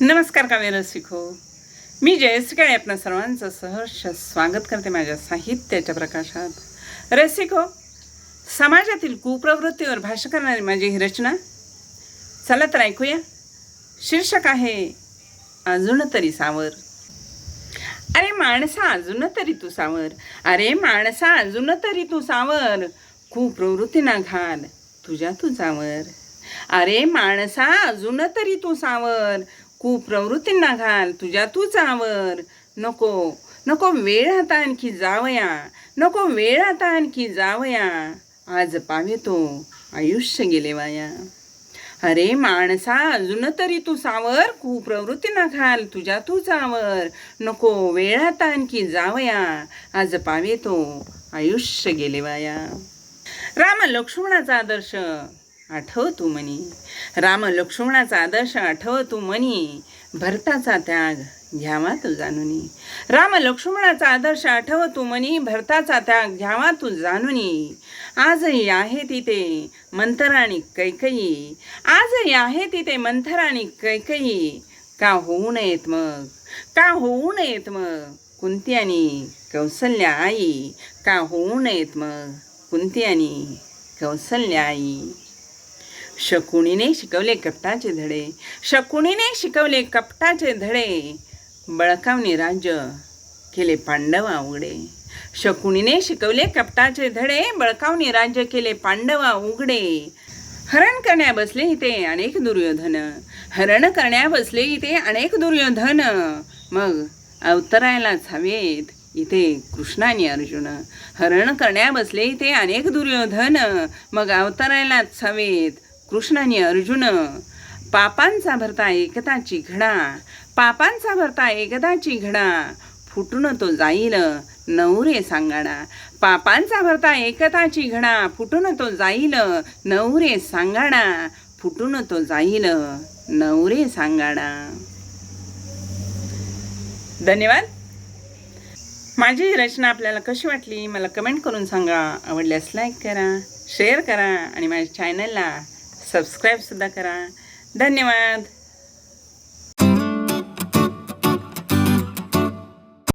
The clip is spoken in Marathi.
नमस्कार काव्य रसिको. मी जयश्री काळे सर्वांचं सहर्ष स्वागत करते माझ्या साहित्याच्या प्रकाशात. रसिको समाजातील कुप्रवृत्तीवर भाष्य करणारी माझी ही रचना. चला तर ऐकूया. शीर्षक आहे अजून तरी सावर. अरे माणसा अजून तरी तू सावर. अरे माणसा अजून तरी तू सावर. कुप्रवृत्ती ना घाल तुझ्या तुझावर अरे माणसा अजून तरी तू सावर. कुप्रवृत्तींना घाल तुझ्या तूच आवर नको नको वेळ आता आणखी जावया. नको वेळ आता आणखी जावया. आज पावे तो आयुष्य गेले वाया. अरे माणसा अजून तरी तू सावर. कुप्रवृत्तींना घाल तुझ्या तूच आवर नको वेळ आता आणखी जावया. आज पावे तो आयुष्य गेले वाया. राम लक्ष्मणाचा आदर्श. आठव तू मनी. राम लक्ष्मणाचा आदर्श आठव तू मनी. भरताचा त्याग घ्यावा तू जाणूनी राम लक्ष्मणाचा आदर्श आठव तू मनी. भरताचा त्याग घ्यावा तू जाणूनी आजही आहे तिथे मंथर आणि कैकई आजही आहे तिथे मंथर आणि कैकई का होऊ नयेत मग? का होऊ नयेत मग? कुंती आणि कौसल्या आई. का होऊ नयेत मग? कुंती आणि कौसल्या आई. शकुणीने शिकवले कपटाचे धडे. शकुणीने शिकवले कपटाचे धडे. बळकावणे राज्य केले पांडवा उघडे शकुणीने शिकवले कपटाचे धडे. बळकावणे राज्य केले पांडवा उघडे हरण करण्या बसले इथे अनेक दुर्योधन. हरण करण्या बसले इथे अनेक दुर्योधन. मग अवतरायलाच हवेत इथे कृष्ण आणि अर्जुन. हरण करण्या बसले इथे अनेक दुर्योधन. मग अवतरायलाच हवेत कृष्णाने अर्जुन पापांचा भरता एकताची घडा पापांचा भरता एकदाची घडा फुटून तो जाईल नवरे सांगाडा. पापांचा भरता एकताची घडा फुटून तो जाईल नवरे सांगाडा फुटून तो जाईल नवरे सांगाडा. धन्यवाद. माझी रचना आपल्याला कशी वाटली मला कमेंट करून सांगा. आवडल्यास लाईक करा शेअर करा आणि माझ्या चॅनलला सबस्क्राईबसुद्धा करा. धन्यवाद.